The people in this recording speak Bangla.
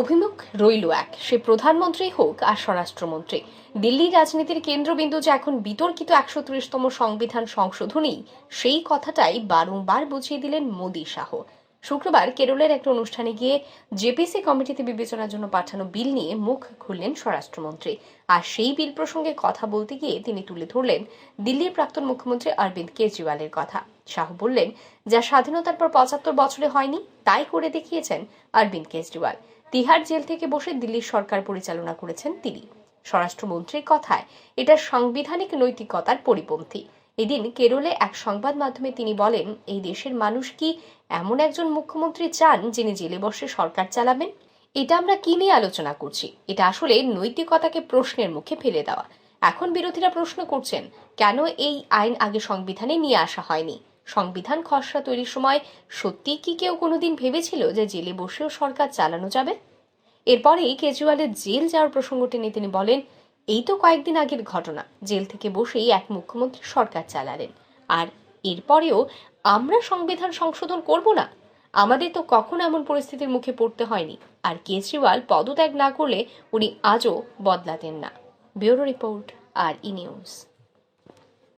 অভিমুখ রইল এক। সে প্রধানমন্ত্রী হোক আর স্বরাষ্ট্রমন্ত্রী। দিল্লির রাজনীতির কেন্দ্রবিন্দু যে এখন বিতর্কিত একশো ত্রিশতম সংবিধান সংশোধনী, সেই কথাটাই বারংবার বুঝিয়ে দিলেন মোদী শাহ। শুক্রবার কেরলের একটা অনুষ্ঠানে গিয়ে জেপিসি কমিটিতে বিবেচনার জন্য পাঠানো বিল নিয়ে মুখ খুললেন স্বরাষ্ট্রমন্ত্রী। আর সেই বিল প্রসঙ্গে কথা বলতে গিয়ে তিনি তুলে ধরলেন দিল্লির প্রাক্তন মুখ্যমন্ত্রী অরবিন্দ কেজরিওয়ালের কথা। শাহ বললেন, যা স্বাধীনতার পর পঁচাত্তর বছরে হয়নি, তাই করে দেখিয়েছেন অরবিন্দ কেজরিওয়াল। তিহার জেল থেকে বসে দিল্লির সরকার পরিচালনা করেছেন তিনি। স্বরাষ্ট্রমন্ত্রীর কথায় এটা সাংবিধানিক নৈতিকতার পরিপন্থী। এদিন কেরলে এক সংবাদ মাধ্যমে তিনি বলেন, এই দেশের মানুষ কি এমন একজন মুখ্যমন্ত্রী চান যিনি জেলে বসে সরকার চালাবেন? এটা আমরা কি নিয়ে আলোচনা করছি? এটা আসলে নৈতিকতাকে প্রশ্নের মুখে ফেলে দেওয়া। এখন বিরোধীরা প্রশ্ন করছেন, কেন এই আইন আগে সংবিধানে নিয়ে আসা হয়নি? সংবিধান খসড়া তৈরির সময় সত্যি কি কেউ কোনোদিন ভেবেছিল যে জেলে বসেও সরকার চালানো যাবে? এরপরেই কেজরিওয়ালের জেল যাওয়ার প্রসঙ্গ টেনে তিনি বলেন, এই তো কয়েকদিন আগের ঘটনা। জেল থেকে বসেই এক মুখ্যমন্ত্রী সরকার চালালেন। আর এরপরেও আমরা সংবিধান সংশোধন করব না? আমাদের তো কখনো এমন পরিস্থিতির মুখে পড়তে হয়নি। আর কেজরিওয়াল পদত্যাগ না করলে উনি আজও বদলাতেন না। ব্যুরো রিপোর্ট, আর ই নিউজ।